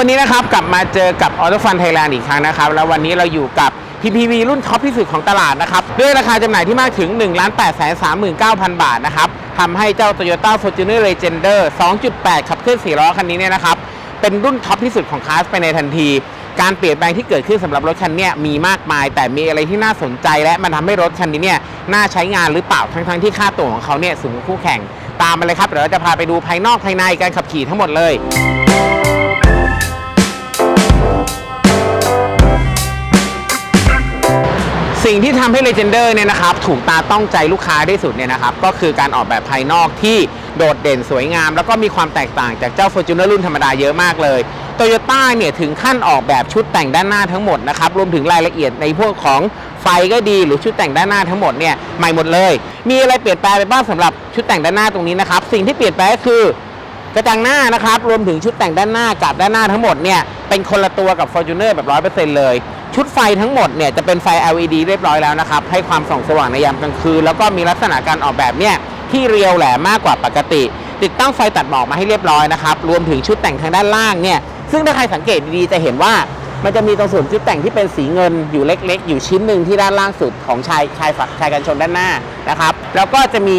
วันนี้นะครับกลับมาเจอกับ Auto Fun Thailand อีกครั้งนะครับ แล้ววันนี้เราอยู่กับ PPV รุ่นท็อปที่สุดของตลาดนะครับ ด้วยราคาจำหน่ายที่มากถึง 1 8 3 9 0 0 0 บาทนะครับทำให้เจ้า Toyota Fortuner Legender 2.8 ขับเคลื่อน4ล้อคันนี้เนี่ยนะครับ เป็นรุ่นท็อปที่สุดของคลาสไปในทันที การเปลี่ยนแปลงที่เกิดขึ้นสำหรับรถคันนี้มีมากมาย แต่มีอะไรที่น่าสนใจ และมันทำให้รถคันนี้เนี่ยน่าใช้งานหรือเปล่าทั้งๆที่ค่าตัวของเขาเนี่ยสูงกว่าคู่แข่งตามมาเลยครับเดี๋ยวเราจะพาไปดูภายนอกภายในการขับขี่ทั้งหมดเลย สิ่งที่ทำให้ Legender เนี่ยนะครับถูกตาต้องใจลูกค้าได้สุดเนี่ยนะครับก็คือการออกแบบภายนอกที่โดดเด่นสวยงาม แล้วก็มีความแตกต่างจากเจ้า Fortuner รุ่นธรรมดาเยอะมากเลย Toyota เนี่ยถึงขั้นออกแบบชุดแต่งด้านหน้าทั้งหมดนะครับรวมถึงรายละเอียดในพวกของไฟก็ดีหรือชุดแต่งด้านหน้าทั้งหมดเนี่ยใหม่หมดเลย มีอะไรเปลี่ยนแปลงไปบ้างสำหรับชุดแต่งด้านหน้าตรงนี้นะครับสิ่งที่เปลี่ยนแปลงก็คือกระจังหน้านะครับรวมถึงชุดแต่งด้านหน้ากับด้านหน้าทั้งหมดเนี่ยเป็นคนละตัวกับ Fortuner แบบ100%เลย ชุดไฟทั้งหมดเนี่ยจะเป็นไฟ LED เรียบร้อยแล้วนะครับ ให้ความส่องสว่างในยามกลางคืน แล้วก็มีลักษณะการออกแบบเนี่ยที่เรียวแหลมมากกว่าปกติ ติดตั้งไฟตัดหมอกมาให้เรียบร้อยนะครับ รวมถึงชุดแต่งทางด้านล่างเนี่ยซึ่งถ้าใครสังเกตดีๆจะเห็นว่ามันจะมีตรงส่วนชุดแต่งที่เป็นสีเงินอยู่เล็ก ๆ อยู่ชิ้นหนึ่งที่ด้านล่างสุดของชายชายฝักชายกันชนด้านหน้านะครับ แล้วก็จะมี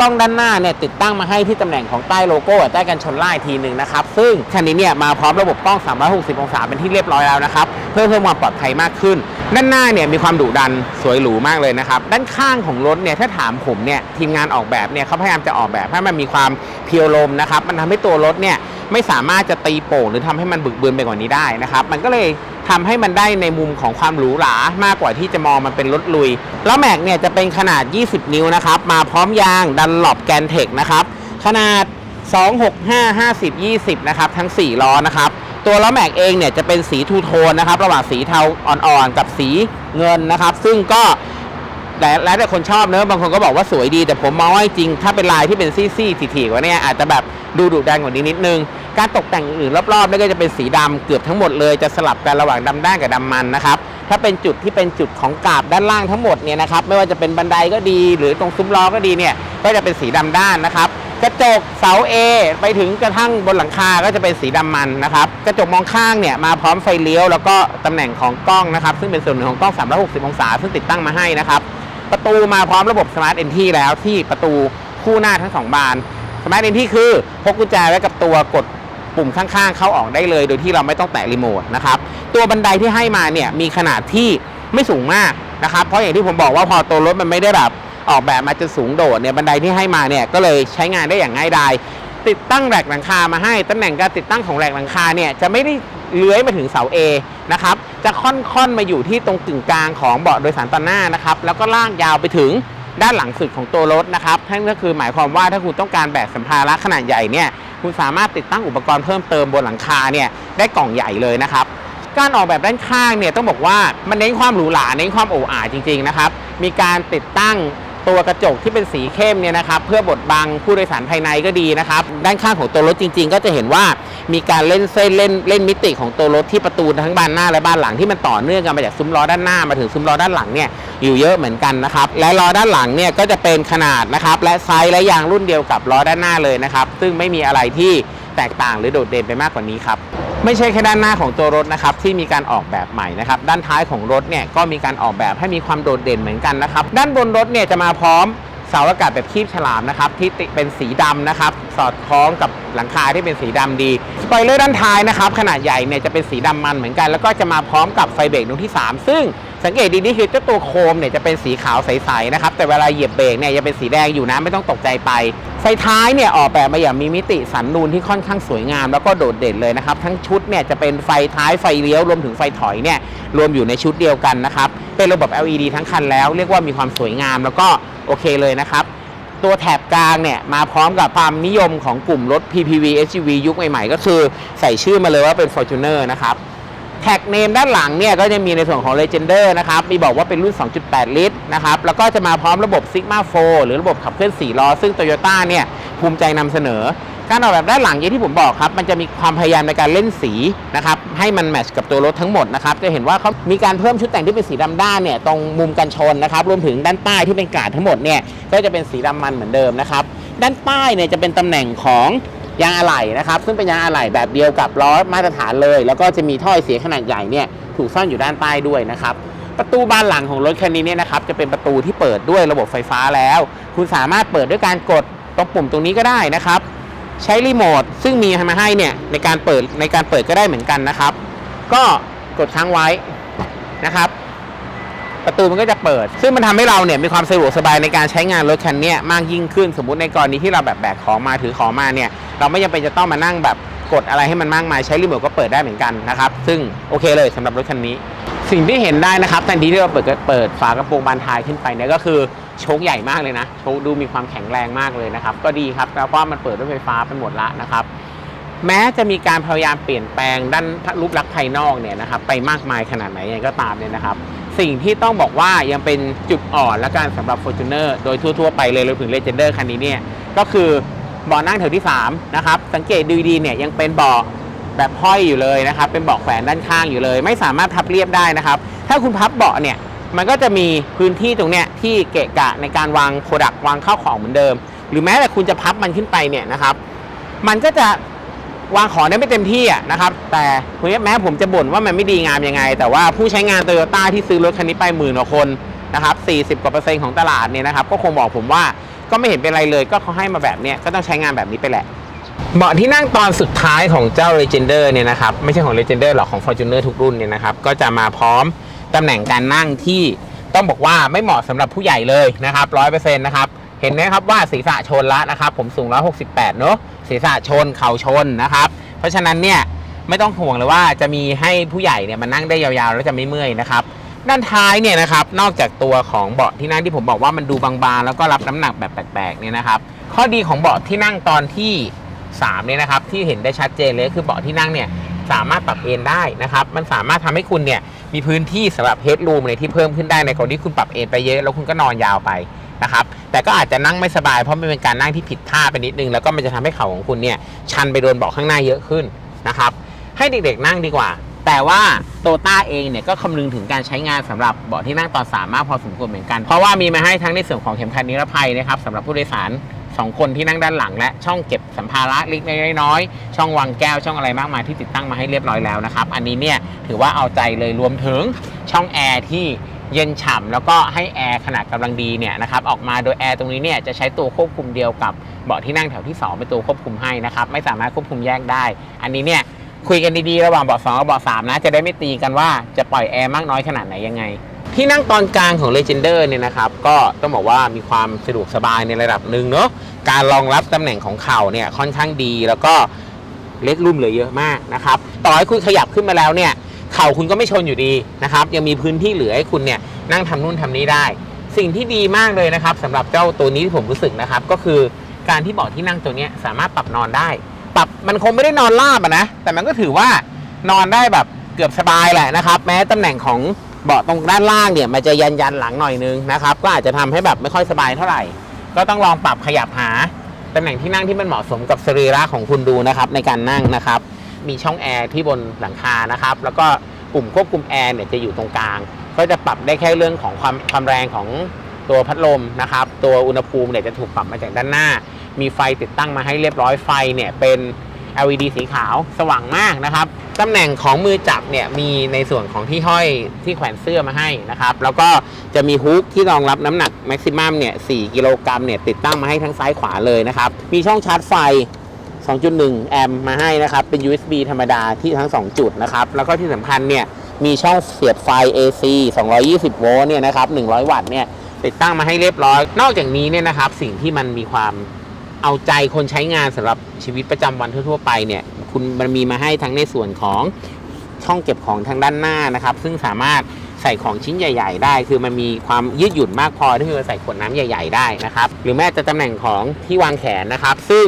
กล้องด้านหน้าเนี่ยติดตั้งมาให้ที่ตำแหน่งของใต้โลโก้ใต้กันชนล่างอีกทีหนึ่งนะครับ ซึ่งคันนี้เนี่ยมาพร้อมระบบกล้อง 360 องศาเป็นที่เรียบร้อยแล้วนะครับ เพื่อเพิ่มความปลอดภัยมากขึ้น ด้านหน้าเนี่ยมีความดุดันสวยหรูมากเลยนะครับ ด้านข้างของรถเนี่ยถ้าถามผมเนี่ยทีมงานออกแบบเนี่ยเขาพยายามจะออกแบบให้มันมีความเพียวลมนะครับมันทำให้ตัวรถเนี่ยไม่สามารถจะตีโป่งหรือทำให้มันบึกบืนไปกว่านี้ได้นะครับ มันก็เลย ทำให้มันได้ในมุมของความหรูหรามากกว่าที่จะมองมันเป็นรถลุย แล้วแม็กเนี่ยจะเป็นขนาด 20 นิ้วนะครับ มาพร้อมยางดันหลบแกนเทคนะครับ ขนาด 265 50 20 นะครับ ทั้ง 4 ล้อนะครับ ตัวล้อแม็กเองเนี่ยจะเป็นสีทูโทนนะครับ ระหว่างสีเทาอ่อนๆ กับสีเงินนะครับ ซึ่งก็ แต่แล้วแต่คนชอบเนอะบางคนก็บอกว่าสวยดีแต่ผมมองว่าจริงถ้าเป็นลายที่เป็นซี่ๆถี่ๆกว่านี้อาจจะแบบดูดุดันกว่านี้นิดนึง การตกแต่งอื่นรอบๆนี่ก็จะเป็นสีดำเกือบทั้งหมดเลยจะสลับกันระหว่างดำด้านกับดำมันนะครับถ้าเป็นจุดที่เป็นจุดของกาบด้านล่างทั้งหมดเนี่ยนะครับไม่ว่าจะเป็นบันไดก็ดี หรือตรงซุ้มล้อก็ดีเนี่ยก็จะเป็นสีดำด้านนะครับกระจกเสา A ไปถึงกระทั่งบนหลังคาก็จะเป็นสีดำมันนะครับกระจกมองข้างเนี่ยมาพร้อมไฟเลี้ยว แล้วก็ตำแหน่งของกล้องนะครับซึ่งเป็นส่วนหนึ่งของกล้อง 360 องศาซึ่งติดตั้งมาให้นะครับ ประตูมาพร้อมระบบ Smart Entry แล้วที่ประตูคู่หน้าทั้งสองบาน Smart Entry คือพกกุญแจไว้กับตัวกดปุ่มข้างๆ เข้าออกได้เลย โดยที่เราไม่ต้องแตะรีโมทนะครับตัวบันไดที่ให้มาเนี่ยมีขนาดที่ไม่สูงมากนะครับเพราะอย่างที่ผมบอกว่าพอตัวรถมันไม่ได้แบบออกแบบมาจะสูงโดดเนี่ยบันไดที่ให้มาเนี่ยก็เลยใช้งานได้อย่างง่ายดายติดตั้งแหลกหลังคามาให้ตำแหน่งการติดตั้งของแหลกหลังคาเนี่ยจะไม่ได้ เลื้อยมาถึงเสา A นะครับ จะค่อนๆมาอยู่ที่ตรงกึ่งกลางของเบาะโดยสารตอนหน้านะครับ แล้วก็ลากยาวไปถึงด้านหลังสุดของตัวรถนะครับนั่นก็คือหมายความว่าถ้าคุณต้องการแบกสัมภาระขนาดใหญ่เนี่ยคุณสามารถติดตั้งอุปกรณ์เพิ่มเติมบนหลังคาเนี่ยได้กล่องใหญ่เลยนะครับ การออกแบบด้านข้างเนี่ยต้องบอกว่ามันเน้นความหรูหราเน้นความโอ้อาจริงๆนะครับ มีการติดตั้งตัวกระจกที่เป็นสีเข้มเนี่ยนะครับ เพื่อบดบังผู้โดยสารภายในก็ดีนะครับ ด้านข้างของตัวรถจริง ๆ ก็จะเห็นว่า มีการเล่นเส้นเล่นเล่นมิติของตัวรถที่ประตูทั้งบานหน้าและบานหลังที่มันต่อเนื่องกันมาจากซุ้มล้อด้านหน้ามาถึงซุ้มล้อด้านหลังเนี่ยอยู่เยอะเหมือนกันนะครับและล้อด้านหลังเนี่ยก็จะเป็นขนาดนะครับและไซส์และยางรุ่นเดียวกับล้อด้านหน้าเลยนะครับซึ่งไม่มีอะไรที่แตกต่างหรือโดดเด่นไปมากกว่านี้ครับไม่ใช่แค่ด้านหน้าของตัวรถนะครับที่มีการออกแบบใหม่นะครับด้านท้ายของรถเนี่ยก็มีการออกแบบให้มีความโดดเด่นเหมือนกันนะครับด้านบนรถเนี่ยจะมาพร้อม เสาอากาศแบบคีบฉลามนะครับที่เป็นสีดำนะครับ สอดคล้องกับหลังคาที่เป็นสีดำดีสปอยเลอร์ด้านท้ายนะครับขนาดใหญ่เนี่ยจะเป็นสีดำมันเหมือนกัน แล้วก็จะมาพร้อมกับไฟเบรกดวงที่ 3 ซึ่งสังเกตดีๆคือเจ้าตัวโคมเนี่ยจะเป็นสีขาวใสๆนะครับแต่เวลาเหยียบเบรกเนี่ยจะเป็นสีแดงอยู่นะไม่ต้องตกใจไป ไฟท้ายเนี่ยออกแบบมาอย่างมีมิติสันนูนที่ค่อนข้างสวยงาม แล้วก็โดดเด่นเลยนะครับทั้งชุดเนี่ยจะเป็นไฟท้ายไฟเลี้ยวรวมถึงไฟถอยเนี่ยรวมอยู่ในชุดเดียวกันนะครับเป็นระบบ LED ทั้งคันแล้ว เรียกว่ามีความสวยงามแล้วก็ โอเคเลยนะครับ ตัวแถบกลางเนี่ยมาพร้อมกับความนิยมของกลุ่มรถ PPV SUV ยุคใหม่ๆ ก็คือใส่ชื่อมาเลยว่าเป็น Fortuner นะครับแท็กเนมด้านหลังเนี่ยก็จะมีในส่วนของ Legender นะครับ มีบอกว่าเป็นรุ่น 2.8 ลิตรนะครับ แล้วก็จะมาพร้อมระบบ Sigma 4 หรือระบบขับเคลื่อน 4 ล้อ ซึ่ง Toyota เนี่ยภูมิใจนำเสนอ การออกแบบด้านหลังอย่างที่ผมบอกครับ มันจะมีความพยายามในการเล่นสีนะครับให้มันแมทช์กับตัวรถทั้งหมดนะครับจะเห็นว่าเขามีการเพิ่มชุดแต่งที่เป็นสีดำด้านเนี่ยตรงมุมกันชนนะครับรวมถึงด้านใต้ที่เป็นกาดทั้งหมดเนี่ยก็จะเป็นสีดำมันเหมือนเดิมนะครับด้านใต้เนี่ยจะเป็นตำแหน่งของยางอะไหล่นะครับซึ่งเป็นยางอะไหล่แบบเดียวกับล้อมาตรฐานเลย แล้วก็จะมีท่อไอเสียขนาดใหญ่เนี่ยถูกซ่อนอยู่ด้านใต้ด้วยนะครับประตูบานหลังของรถคันนี้เนี่ยนะครับจะเป็นประตูที่เปิดด้วยระบบไฟฟ้าแล้ว คุณสามารถเปิดด้วยการกดตรงปุ่มตรงนี้ก็ได้นะครับ ใช้รีโมทซึ่งมีมาให้เนี่ยในการเปิดในการเปิดก็ได้เหมือนกันนะครับ ก็กดค้างไว้นะครับ ประตูมันก็จะเปิด ซึ่งมันทำให้เราเนี่ยมีความสะดวกสบายในการใช้งานรถคันนี้มากยิ่งขึ้น สมมุติในกรณีที่เราแบบแบกของมาถือของมาเนี่ยเราไม่จำเป็นจะต้องมานั่งแบบกดอะไรให้มันมากมายใช้รีโมทก็เปิดได้เหมือนกันนะครับ ซึ่งโอเคเลยสำหรับรถคันนี้ สิ่งที่เห็นได้นะครับทันทีที่เราเปิดเปิดฝากระโปรงบานท้ายขึ้นไปเนี่ยก็คือ โชคใหญ่มากเลยนะ โชคดูมีความแข็งแรงมากเลยนะครับ ก็ดีครับแล้วก็มันเปิดด้วยไฟฟ้าไปหมดละนะครับ แม้จะมีการพยายามเปลี่ยนแปลงด้านรูปลักษณ์ภายนอกเนี่ยนะครับ ไปมากมายขนาดไหนยังไงก็ตามเนี่ยนะครับ สิ่งที่ต้องบอกว่ายังเป็นจุดอ่อนและการสำหรับ Fortuner โดยทั่วๆไปเลยรวมถึง Legender คันนี้เนี่ยก็คือเบาะนั่งแถวที่3นะครับสังเกตดูดีเนี่ยยังเป็นเบาะแบบห้อยอยู่เลยนะครับ เป็นเบาะแขวนด้านข้างอยู่เลย ไม่สามารถพับเรียบได้นะครับ ถ้าคุณพับเบาะเนี่ย มันก็จะมีพื้นที่ตรงเนี้ยที่เกะกะในการวางโปรดักต์วางข้าวของเหมือนเดิม หรือแม้แต่คุณจะพับมันขึ้นไปเนี่ยนะครับ มันก็จะวางของได้ไม่เต็มที่อะนะครับ แต่คุณแม้ผมจะบ่นว่ามันไม่ดีงามยังไง แต่ว่าผู้ใช้งานโตโยต้าที่ซื้อรถคันนี้ไปหมื่นกว่าคนนะครับ40 กว่าเปอร์เซ็นต์ของตลาดเนี่ยนะครับ ก็คงบอกผมว่าก็ไม่เห็นเป็นไรเลย ก็เขาให้มาแบบเนี้ยก็ต้องใช้งานแบบนี้ไปแหละเบาะที่นั่งตอนสุดท้ายของเจ้า Legender เนี่ยนะครับ ไม่ใช่ของ Legender หรอกของ Fortuner ทุกรุ่นเนี่ยนะครับ ก็จะมาพร้อม ตำแหน่งการนั่งที่ต้องบอกว่าไม่เหมาะสำหรับผู้ใหญ่เลยนะครับร้อยเปอร์เซ็นต์นะครับเห็นไหมครับว่าศีรษะชนล้วนะครับ ผมสูง 168 เนอะศีรษะชนเข่าชนนะครับ เพราะฉะนั้นเนี่ยไม่ต้องห่วงเลยว่าจะมีให้ผู้ใหญ่เนี่ยมานั่งได้ยาวๆ แล้วจะไม่เมื่อยนะครับด้านท้ายเนี่ยนะครับนอกจากตัวของเบาะที่นั่งที่ผมบอกว่ามันดูบางๆแล้วก็รับน้ำหนักแบบแปลกๆเนี่ยนะครับ ข้อดีของเบาะที่นั่งตอนที่3เนี่ยนะครับที่เห็นได้ชัดเจนเลยคือเบาะที่นั่งเนี่ยสามารถปรับเอนได้นะครับ มันสามารถทำให้คุณเนี่ย มีพื้นที่สำหรับเฮดรูมในที่เพิ่มขึ้นได้ในกรณีที่คุณปรับเอนไปเยอะแล้วคุณก็นอนยาวไปนะครับแต่ก็อาจจะนั่งไม่สบายเพราะมันเป็นการนั่งที่ผิดท่าไปนิดนึง แล้วก็มันจะทำให้เข่าของคุณเนี่ยชันไปโดนเบาะข้างหน้าเยอะขึ้นนะครับให้เด็กๆนั่งดีกว่า แต่ว่าโตต้าเองเนี่ยก็คำนึงถึงการใช้งานสำหรับเบาะที่นั่งตอนสามมากพอสมควรเหมือนกัน เพราะว่ามีมาให้ทั้งในส่วนของเข็มขัดนิรภัยนะครับสำหรับผู้โดยสาร สองคนที่นั่งด้านหลัง และช่องเก็บสัมภาระเล็กน้อยๆช่องวางแก้วช่องอะไรมากมายที่ติดตั้งมาให้เรียบร้อยแล้วนะครับ อันนี้เนี่ยถือว่าเอาใจเลยรวมถึงช่องแอร์ที่เย็นฉ่ำแล้วก็ให้แอร์ขนาดกำลังดีเนี่ยนะครับออกมาโดยแอร์ตรงนี้เนี่ยจะใช้ตัวควบคุมเดียวกับเบาะที่นั่งแถวที่สองเป็นตัวควบคุมให้นะครับไม่สามารถควบคุมแยกได้ อันนี้เนี่ยคุยกันดีๆระหว่างเบาะสองกับเบาะสามนะจะได้ไม่ตีกันว่าจะปล่อยแอร์มากน้อยขนาดไหนยังไง ที่นั่งตอนกลางของ Legender เนี่ยนะครับก็ต้องบอกว่ามีความสะดวกสบายในระดับหนึ่งเนาะการรองรับตำแหน่งของเข่าเนี่ยค่อนข้างดีแล้วก็เล็กรุ่มเหลือเยอะมากนะครับต่อให้คุณขยับขึ้นมาแล้วเนี่ยเข่าคุณก็ไม่ชนอยู่ดีนะครับยังมีพื้นที่เหลือให้คุณเนี่ยนั่งทำนู่นทำนี้ได้ สิ่งที่ดีมากเลยนะครับสำหรับเจ้าตัวนี้ที่ผมรู้สึกนะครับก็คือการที่เบาะที่นั่งตัวนี้สามารถปรับนอนได้ ปรับมันคงไม่ได้นอนราบนะแต่มันก็ถือว่านอนได้แบบเกือบสบายแหละนะครับ แม้ตำแหน่งของ เบาะตรงด้านล่างเนี่ยมันจะยันยันหลังหน่อยนึงนะครับ ก็อาจจะทำให้แบบไม่ค่อยสบายเท่าไหร่ ก็ต้องลองปรับขยับหาตำแหน่งที่นั่งที่มันเหมาะสมกับสรีระของคุณดูนะครับในการนั่งนะครับ มีช่องแอร์ที่บนหลังคานะครับ แล้วก็ปุ่มควบคุมแอร์เนี่ยจะอยู่ตรงกลาง ก็จะปรับได้แค่เรื่องของความความแรงของตัวพัดลมนะครับ ตัวอุณหภูมิเนี่ยจะถูกปรับมาจากด้านหน้า มีไฟติดตั้งมาให้เรียบร้อยไฟเนี่ยเป็น LED สีขาวสว่างมากนะครับตำแหน่งของมือจับเนี่ยมีในส่วนของที่ห้อยที่แขวนเสื้อมาให้นะครับ แล้วก็จะมีฮุกที่รองรับน้ำหนักแม็กซิมัมเนี่ย4กิโลกรัมเนี่ยติดตั้งมาให้ทั้งซ้ายขวาเลยนะครับ มีช่องชาร์จไฟ 2.1 แอมป์มาให้นะครับ เป็น USB ธรรมดาที่ทั้ง 2 จุดนะครับ แล้วก็ที่สำคัญเนี่ยมีช่องเสียบไฟ AC 220 โวลต์เนี่ยนะครับ 100 วัตต์เนี่ยติดตั้งมาให้เรียบร้อย นอกจากนี้เนี่ยนะครับ สิ่งที่มันมีความ เอาใจคนใช้งานสำหรับชีวิตประจำวันทั่ว ๆ ไปเนี่ย คุณมันมีมาให้ทั้งในส่วนของช่องเก็บของทางด้านหน้านะครับ ซึ่งสามารถใส่ของชิ้นใหญ่ ๆ ได้ คือมันมีความยืดหยุ่นมากพอที่จะใส่ขวดน้ำใหญ่ ๆ ได้นะครับ หรือแม้แต่ตำแหน่งของที่วางแขนนะครับ ซึ่ง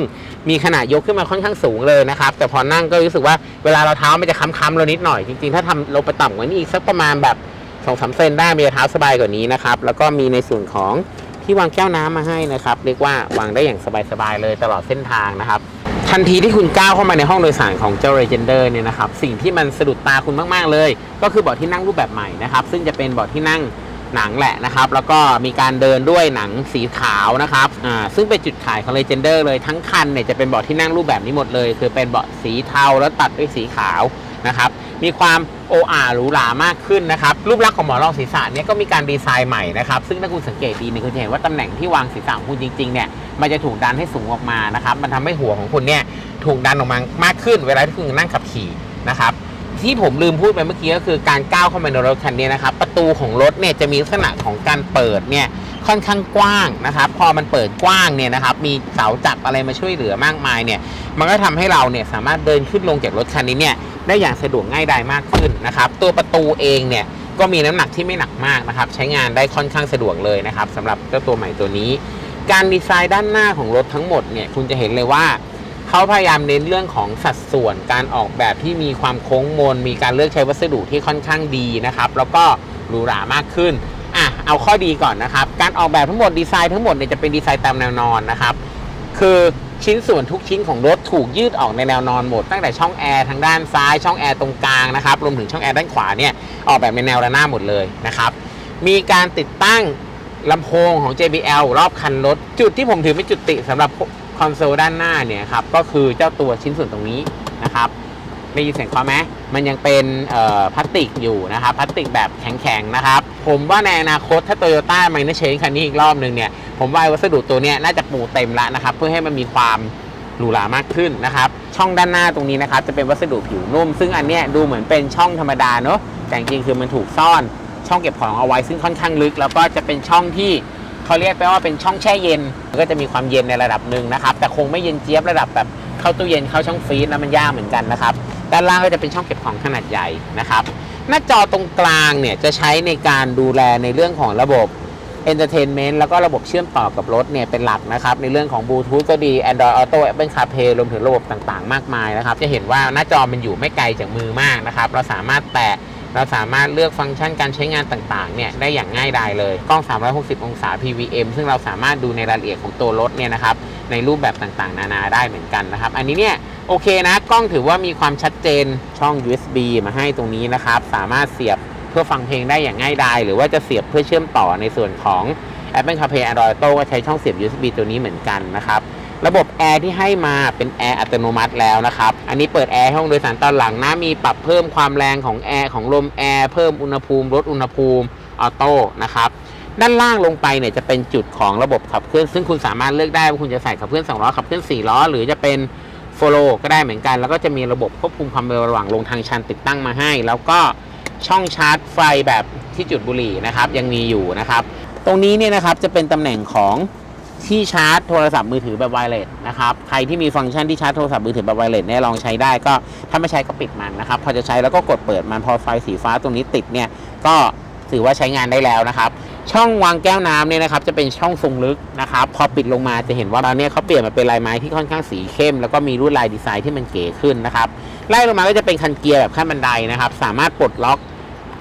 มีขนาดยกขึ้นมาค่อนข้างสูงเลยนะครับ แต่พอนั่งก็รู้สึกว่าเวลาเราเท้ามันจะค้ำๆเรานิดหน่อย จริง ๆ ถ้าทำลงไปต่ำกว่านี้อีกสักประมาณแบบสองสามเซนได้มันจะเท้าสบายกว่านี้นะครับ แล้วก็มีในส่วนของ ที่วางแก้วน้ำมาให้นะครับ เรียกว่าวางได้อย่างสบายๆเลยตลอดเส้นทางนะครับทันทีที่คุณก้าวเข้ามาในห้องโดยสารของเจ้า Legender เนี่ยนะครับสิ่งที่มันสะดุดตาคุณมากๆเลย ก็คือเบาะที่นั่งรูปแบบใหม่นะครับซึ่งจะเป็นเบาะที่นั่งหนังแหละนะครับ แล้วก็มีการเดินด้วยหนังสีขาวนะครับอ่าซึ่งเป็นจุดขายของ Legender เลยทั้งคันเนี่ยจะเป็นเบาะที่นั่งรูปแบบนี้หมดเลย คือเป็นเบาะสีเทาแล้วตัดด้วยสีขาวนะครับมีความ โออาหรูหรามากขึ้นนะครับ รูปลักษณ์ของหมอนรองศีรษะเนี่ยก็มีการดีไซน์ใหม่นะครับ ซึ่งถ้าคุณสังเกตดีเนี่ยคุณจะเห็นว่าตำแหน่งที่วางศีรษะของคุณจริงๆเนี่ยมันจะถูกดันให้สูงออกมานะครับ มันทำให้หัวของคุณเนี่ยถูกดันออกมามากขึ้นเวลาที่คุณนั่งขับขี่นะครับ ที่ผมลืมพูดไปเมื่อกี้ก็คือการก้าวเข้ามาในรถคันนี้นะครับ ประตูของรถเนี่ยจะมีลักษณะของการเปิดเนี่ยค่อนข้างกว้างนะครับ พอมันเปิดกว้างเนี่ยนะครับ มีเสาจับอะไรมาช่วยเหลือมากมายเนี่ย มันก็ทำให้เราเนี่ยสามารถเดินขึ้นลงจากรถคันนี้เนี่ยได้อย่างสะดวกง่ายดายมากขึ้นนะครับ ตัวประตูเองเนี่ยก็มีน้ำหนักที่ไม่หนักมากนะครับ ใช้งานได้ค่อนข้างสะดวกเลยนะครับสำหรับเจ้าตัวใหม่ตัวนี้ การดีไซน์ด้านหน้าของรถทั้งหมดเนี่ยคุณจะเห็นเลยว่า เขาพยายามเน้นเรื่องของสัดส่วนการออกแบบที่มีความโค้งมน มีการเลือกใช้วัสดุที่ค่อนข้างดีนะครับ แล้วก็หรูหรามากขึ้นอะเอาข้อดีก่อนนะครับ การออกแบบทั้งหมดดีไซน์ทั้งหมดเนี่ยจะเป็นดีไซน์ตามแนวนอนนะครับ คือชิ้นส่วนทุกชิ้นของรถถูกยืดออกในแนวนอนหมด ตั้งแต่ช่องแอร์ทางด้านซ้ายช่องแอร์ตรงกลางนะครับรวมถึงช่องแอร์ด้านขวาเนี่ยออกแบบในแนวระนาบหมดเลยนะครับมีการติดตั้งลำโพงของ JBL รอบคันรถ จุดที่ผมถือเป็นจุดติสำหรับ คอนโซลด้านหน้าเนี่ยครับก็คือเจ้าตัวชิ้นส่วนตรงนี้นะครับได้ยินเสียงเคาไหมมันยังเป็นพลาสติกอยู่นะครับพลาสติกแบบแข็งๆนะครับ ผมว่าในอนาคตถ้าโตโยต้าไมเนเชนคันนี้อีกรอบหนึ่งเนี่ยผมว่าวัสดุตัวนี้น่าจะปูเต็มล้วนะครับ เพื่อให้มันมีความหรูหรามากขึ้นนะครับ ช่องด้านหน้าตรงนี้นะครับจะเป็นวัสดุผิวนุ่ม ซึ่งอันเนี้ยดูเหมือนเป็นช่องธรรมดาเนอะแต่จริงๆคือมันถูกซ่อนช่องเก็บของเอาไว้ซึ่งค่อนข้างลึก แล้วก็จะเป็นช่องที่ เขาเรียกไปว่าเป็นช่องแช่เย็นมันก็จะมีความเย็นในระดับหนึ่งนะครับ แต่คงไม่เย็นเจี๊ยบระดับแบบเข้าตู้เย็นเข้าช่องฟรีซแล้วมันยากเหมือนกันนะครับ ด้านล่างก็จะเป็นช่องเก็บของขนาดใหญ่นะครับ หน้าจอตรงกลางเนี่ยจะใช้ในการดูแลในเรื่องของระบบ Entertainment แล้วก็ระบบเชื่อมต่อกับรถเนี่ยเป็นหลักนะครับ ในเรื่องของบลูทูธก็ดี Android Auto Apple CarPlay รวมถึงระบบต่างๆ มากมายนะครับ จะเห็นว่าหน้าจอมันอยู่ไม่ไกลจากมือมากนะครับ เราสามารถแตะ เราสามารถเลือกฟังก์ชันการใช้งานต่างๆเนี่ยได้อย่างง่ายดายเลยกล้อง 360 องศา PVM ซึ่งเราสามารถดูในรายละเอียดของตัวรถเนี่ยนะครับในรูปแบบต่างๆ นานาได้เหมือนกันนะครับอันนี้เนี่ยโอเคนะกล้องถือว่ามีความชัดเจนช่อง USB มาให้ตรงนี้นะครับสามารถเสียบเพื่อฟังเพลงได้อย่างง่ายดายหรือว่าจะเสียบเพื่อเชื่อมต่อในส่วนของ Apple CarPlay Android Auto ก็ใช้ช่องเสียบ USB ตัวนี้เหมือนกันนะครับ ระบบแอร์ที่ให้มาเป็นแอร์อัตโนมัติแล้วนะครับ อันนี้เปิดแอร์ห้องโดยสารตอนหลังนะมีปรับเพิ่มความแรงของแอร์ของลมแอร์เพิ่มอุณหภูมิลดอุณหภูมิออโต้นะครับด้านล่างลงไปเนี่ยจะเป็นจุดของระบบขับเคลื่อน ซึ่งคุณสามารถเลือกได้ว่าคุณจะใส่ขับเคลื่อน2ล้อขับเคลื่อน4ล้อหรือจะเป็นโฟโลก็ได้เหมือนกัน แล้วก็จะมีระบบควบคุมความเร็วระหว่างลงทางชันติดตั้งมาให้ แล้วก็ช่องชาร์จไฟแบบที่จุดบุหรี่นะครับยังมีอยู่นะครับ ตรงนี้เนี่ยนะครับจะเป็นตำแหน่งของ ที่ชาร์จโทรศัพท์มือถือแบบไวเลสนะครับใครที่มีฟังก์ชันที่ชาร์จโทรศัพท์มือถือแบบไวเลสเนี่ยลองใช้ได้ก็ถ้าไม่ใช้ก็ปิดมันนะครับพอจะใช้แล้วก็กดเปิดมันพอไฟสีฟ้าตรงนี้ติดเนี่ยก็ถือว่าใช้งานได้แล้วนะครับช่องวางแก้วน้ำเนี่ยนะครับจะเป็นช่องทรงลึกนะครับพอปิดลงมาจะเห็นว่าตอนนี้เขาเปลี่ยนมาเป็นลายไม้ที่ค่อนข้างสีเข้ม แล้วก็มีลวดลายดีไซน์ที่มันเก๋ขึ้นนะครับไล่ลงมาก็จะเป็นคันเกียร์แบบขั้นบันไดนะครับสามารถปลดล็อก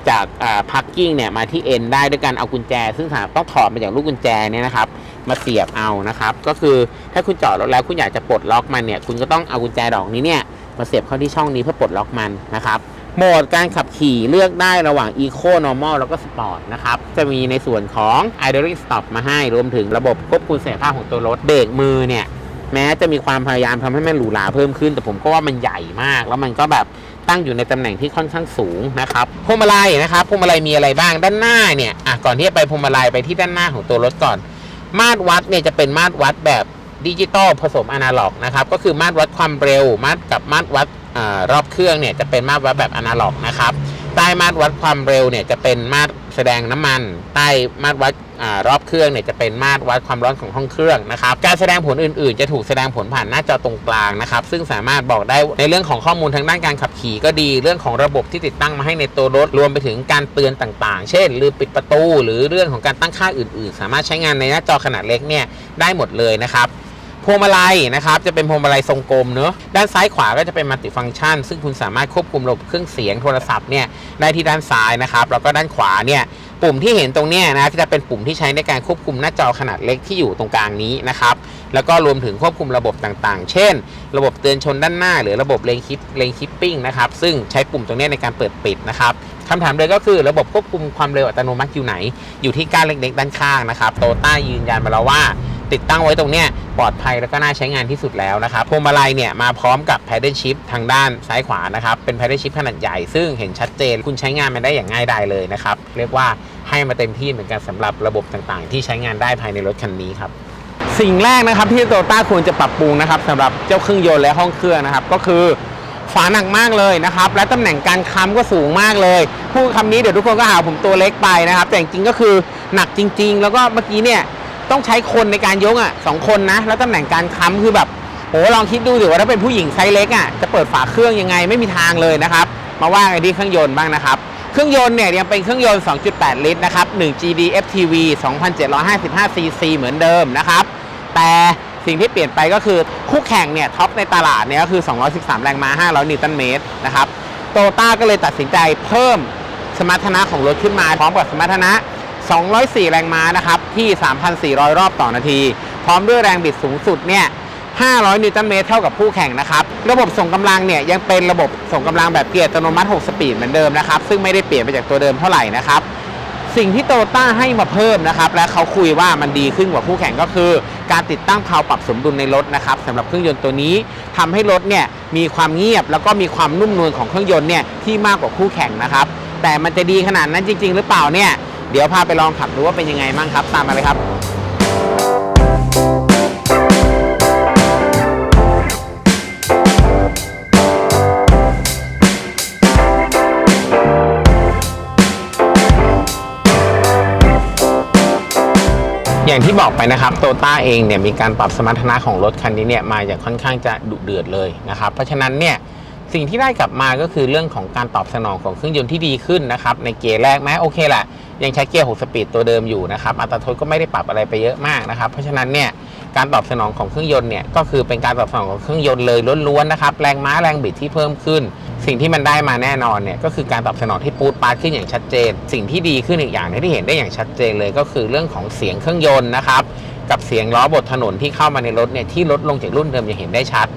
จากพักกิ้งเนี่ยมาที่เอ็นได้ด้วยการเอากุญแจ ซึ่งต้องถอดมาจากลูกกุญแจเนี่ยนะครับ มาเสียบเอานะครับ ก็คือถ้าคุณจอดรถแล้วคุณอยากจะปลดล็อกมันเนี่ยคุณก็ต้องเอากุญแจดอกนี้เนี่ยมาเสียบเข้าที่ช่องนี้เพื่อปลดล็อกมันนะครับโหมดการขับขี่เลือกได้ระหว่าง Eco Normal แล้วก็ Sport นะครับ จะมีในส่วนของ Idling Stop มาให้รวมถึงระบบควบคุมเสถียรภาพของตัวรถเบรกมือเนี่ย แม้จะมีความพยายามทำให้มันหรูหราเพิ่มขึ้น แต่ผมก็ว่ามันใหญ่มาก แล้วมันก็แบบตั้งอยู่ในตำแหน่งที่ค่อนข้างสูงนะครับพวงมาลัยนะครับพวงมาลัยมีอะไรบ้างด้านหน้าเนี่ยอะก่อนที่จะไปพวงมาลัยไปที่ด้านหน้าของตัวรถก่อน มาตรวัดเนี่ยจะเป็นมาตรวัดแบบดิจิตอลผสมอนาล็อกนะครับก็คือมาตรวัดความเร็ว มาตรกับมาตรวัดอรอบเครื่องเนี่ยจะเป็นมาตรวัดแบบอนาล็อกนะครับใต้มาตรวัดความเร็วเนี่ยจะเป็นมาตรแสดงน้ำมัน ใต้มาตรวัด รอบเครื่องเนี่ยจะเป็นมาตรวัดความร้อนของห้องเครื่องนะครับการแสดงผลอื่นๆ จะถูกแสดงผลผ่านหน้าจอตรงกลางนะครับซึ่งสามารถบอกได้ในเรื่องของข้อมูลทางด้านการขับขี่ก็ดีเรื่องของระบบที่ติดตั้งมาให้ในตัวรถรวมไปถึงการเตือนต่างๆ เช่นลืมปิดประตู หรือเรื่องของการตั้งค่าอื่น ๆ สามารถใช้งานในหน้าจอขนาดเล็กเนี่ยได้หมดเลยนะครับพวงมาลัยนะครับจะเป็นพวงมาลัยทรงกลมเนอะด้านซ้ายขวาก็จะเป็นมัลติฟังก์ชัน ซึ่งคุณสามารถควบคุมระบบเครื่องเสียงโทรศัพท์เนี่ยได้ที่ด้านซ้ายนะครับแล้วก็ด้านขวาเนี่ย ปุ่มที่เห็นตรงนี้นะจะเป็นปุ่มที่ใช้ในการควบคุมหน้าจอขนาดเล็กที่อยู่ตรงกลางนี้นะครับ แล้วก็รวมถึงควบคุมระบบต่างๆ เช่น ระบบเตือนชนด้านหน้า หรือระบบเลนคิปเลนคิปปิ้งนะครับ ซึ่งใช้ปุ่มตรงนี้ในการเปิดปิดนะครับ คำถามเลยก็คือระบบควบคุมความเร็วอัตโนมัติอยู่ไหน อยู่ที่ก้านเล็กๆด้านข้างนะครับโตต้ายืนยันมาแล้วว่าติดตั้งไว้ตรงเนี้ยปลอดภัยแล้วก็น่าใช้งานที่สุดแล้วนะครับพวงมาลัยเนี่ยมาพร้อมกับ paddle shift ทางด้านซ้ายขวานะครับ เป็น paddle shift ขนาดใหญ่ซึ่งเห็นชัดเจน คุณใช้งานมันได้อย่างง่ายดายเลยนะครับ เรียกว่าให้มาเต็มที่เหมือนกันสำหรับระบบต่างๆ ที่ใช้งานได้ภายในรถคันนี้ครับสิ่งแรกนะครับที่โตต้าควรจะปรับปรุงนะครับสำหรับเจ้าเครื่องยนต์และห้องเครื่องนะครับก็คือ ฝาหนักมากเลยนะครับ และตำแหน่งการค้ำก็สูงมากเลย พูดคำนี้เดี๋ยวทุกคนก็หาผมตัวเล็กไปนะครับ แต่จริงก็คือหนักจริง ๆ แล้วก็เมื่อกี้เนี่ยต้องใช้คนในการยกอะสองคนนะ แล้วตำแหน่งการค้ำคือแบบโหลองคิดดูสิว่าถ้าเป็นผู้หญิงไซส์เล็กอะจะเปิดฝาเครื่องยังไงไม่มีทางเลยนะครับ มาว่ากันที่เครื่องยนต์บ้างนะครับ เครื่องยนต์เนี่ยยังเป็นเครื่องยนต์ 2.8 ลิตรนะครับ 1 GD FTV 2,755 cc เหมือนเดิมนะครับ แต่ สิ่งที่เปลี่ยนไปก็คือคู่แข่งเนี่ยท็อปในตลาดเนี่ยก็คือ 213 แรงม้า 500 นิวตันเมตรนะครับโตต้าก็เลยตัดสินใจเพิ่มสมรรถนะของรถขึ้นมา พร้อมกับสมรรถนะ 204 แรงม้านะครับที่ 3,400 รอบต่อนาที พร้อมด้วยแรงบิดสูงสุดเนี่ย500 นิวตันเมตรเท่ากับคู่แข่งนะครับ ระบบส่งกำลังเนี่ยยังเป็นระบบส่งกำลังแบบเกียร์อัตโนมัติ 6 สปีดเหมือนเดิมนะครับ ซึ่งไม่ได้เปลี่ยนไปจากตัวเดิมเท่าไหร่นะครับ สิ่งที่โตต้าให้มาเพิ่มนะครับ และเขาคุยว่ามันดีขึ้นกว่าคู่แข่งก็คือ การติดตั้งเพลาปรับสมดุลในรถนะครับสำหรับเครื่องยนต์ตัวนี้ทำให้รถเนี่ยมีความเงียบแล้วก็มีความนุ่มนวลของเครื่องยนต์เนี่ยที่มากกว่าคู่แข่งนะครับ แต่มันจะดีขนาดนั้นจริง ๆ หรือเปล่าเนี่ยเดี๋ยวพาไปลองขับดูว่าเป็นยังไงบ้างครับ ตามมาเลยครับ อย่างที่บอกไปนะครับโตต้าเองเนี่ยมีการปรับสมรรถนะของรถคันนี้เนี่ยมาอย่างค่อนข้างจะดุเดือดเลยนะครับเพราะฉะนั้นเนี่ยสิ่งที่ได้กลับมาก็คือเรื่องของการตอบสนองของเครื่องยนต์ที่ดีขึ้นนะครับในเกียร์แรกแม้โอเคแหละยังใช้เกียร์ 6 สปีดตัวเดิมอยู่นะครับอัตราโทษก็ไม่ได้ปรับอะไรไปเยอะมากนะครับเพราะฉะนั้นเนี่ยการตอบสนองของเครื่องยนต์เนี่ยก็คือเป็นการตอบสนองของเครื่องยนต์เลยล้วนๆนะครับแรงม้าแรงบิดที่เพิ่มขึ้น สิ่งที่มันได้มาแน่นอนเนี่ยก็คือการตอบสนองที่ปูดปาดขึ้นอย่างชัดเจน สิ่งที่ดีขึ้นอีกอย่างที่เห็นได้อย่างชัดเจนเลยก็คือเรื่องของเสียงเครื่องยนต์นะครับกับเสียงล้อบนถนนที่เข้ามาในรถเนี่ยที่ลดลงจากรุ่นเดิมอย่างเห็นได้ชัด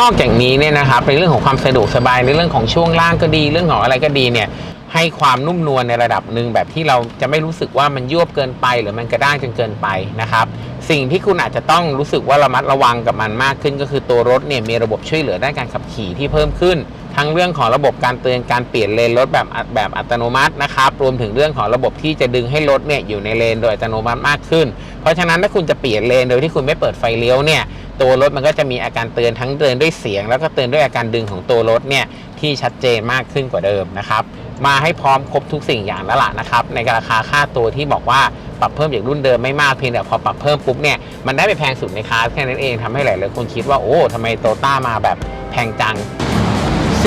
นอกจากนี้เนี่ยนะครับในเรื่องของความสะดวกสบายในเรื่องของช่วงล่างก็ดี เรื่องของอะไรก็ดีเนี่ยให้ความนุ่มนวลในระดับหนึ่งแบบที่เราจะไม่รู้สึกว่ามันยวบเกินไป หรือมันกระด้างจนเกินไปนะครับ สิ่งที่คุณอาจจะต้องรู้สึกว่าระมัดระวังกับมันมากขึ้น ก็คือตัวรถเนี่ยมีระบบช่วยเหลือด้านการขับขี่ที่เพิ่มขึ้น ทั้งเรื่องของระบบการเตือนการเปลี่ยนเลนรถแบบอัตแบบอัตโนมัตินะครับรวมถึงเรื่องของระบบที่จะดึงให้รถเนี่ยอยู่ในเลนโดยอัตโนมัติมากขึ้น เพราะฉะนั้นถ้าคุณจะเปลี่ยนเลนโดยที่คุณไม่เปิดไฟเลี้ยวเนี่ยตัวรถมันก็จะมีอาการเตือนทั้งเตือนด้วยเสียง แล้วก็เตือนด้วยอาการดึงของตัวรถเนี่ยที่ชัดเจนมากขึ้นกว่าเดิมนะครับมาให้พร้อมครบทุกสิ่งอย่างแล้วล่ะนะครับในราคาค่าตัวที่บอกว่าปรับเพิ่มจากรุ่นเดิมไม่มากเพียงแต่พอปรับเพิ่มปุ๊บเนี่ยมันได้ไปแพงสุดในคลาสแค่นั้นเองทำให้หลายๆคนคิดว่าโอ้ทำไมโตต้ามาแบบแพงจัง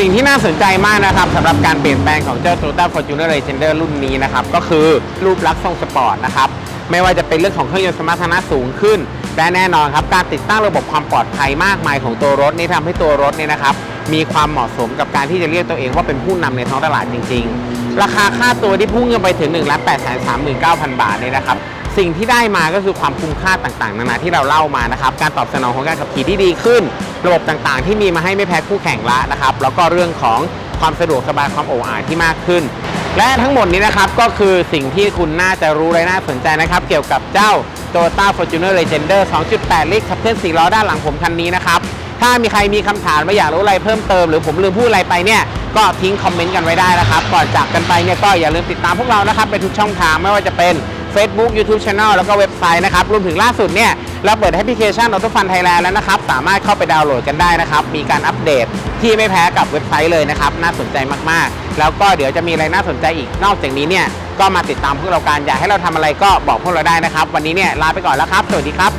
สิ่งที่น่าสนใจมากนะครับสำหรับการเปลี่ยนแปลงของเจ้า Toyota Fortuner Legender รุ่นนี้นะครับ ก็คือรูปลักษณ์ทรงสปอร์ตนะครับ ไม่ว่าจะเป็นเรื่องของเครื่องยนต์สมรรถนะสูงขึ้น และแน่นอนครับ การติดตั้งระบบความปลอดภัยมากมายของตัวรถนี่ทำให้ตัวรถเนี่ยนะครับ มีความเหมาะสมกับการที่จะเรียกตัวเองว่าเป็นผู้นำในท้องตลาดจริง ๆ ราคาค่าตัวที่พุ่งกันไปถึง1 8 3 9 0 0 0บาทเนี่ยนะครับ สิ่งที่ได้มาก็คือความคุ้มค่าต่างๆนานาที่เราเล่ามานะครับการตอบสนองของการขับขี่ที่ดีขึ้น ระบบต่างๆ ที่มีมาให้ไม่แพ้คู่แข่งละนะครับแล้วก็เรื่องของความสะดวกสบายความโอ้อาที่มากขึ้น และทั้งหมดนี้นะครับก็คือสิ่งที่คุณน่าจะรู้และน่าสนใจนะครับ เกี่ยวกับเจ้า Toyota Fortuner Legender 2.8 ลิตรขับเคลื่อน4ล้อด้านหลังผมคันนี้นะครับถ้ามีใครมีคำถามว่าอยากรู้อะไรเพิ่มเติมหรือผมลืมพูดอะไรไปเนี่ยก็ทิ้งคอมเมนต์กันไว้ได้นะครับ ก่อนจากกันไปเนี่ยก็อย่าลืมติดตามพวกเรานะครับไปทุกช่องทางไม่ว่าจะเป็น Facebook YouTube Channel แล้วก็เว็บไซต์นะครับรวมถึงล่าสุดเนี่ยเราเปิดแอปพลิเคชัน Auto Fun Thailand แล้วนะครับ สามารถเข้าไปดาวน์โหลดกันได้นะครับ มีการอัปเดตที่ไม่แพ้กับเว็บไซต์เลยนะครับ น่าสนใจมากๆ แล้วก็เดี๋ยวจะมีอะไรน่าสนใจอีกนอกจากนี้เนี่ยก็มาติดตามพวกเราการอยากให้เราทำอะไรก็บอกพวกเราได้นะครับ วันนี้เนี่ยลาไปก่อนแล้วครับ สวัสดีครับ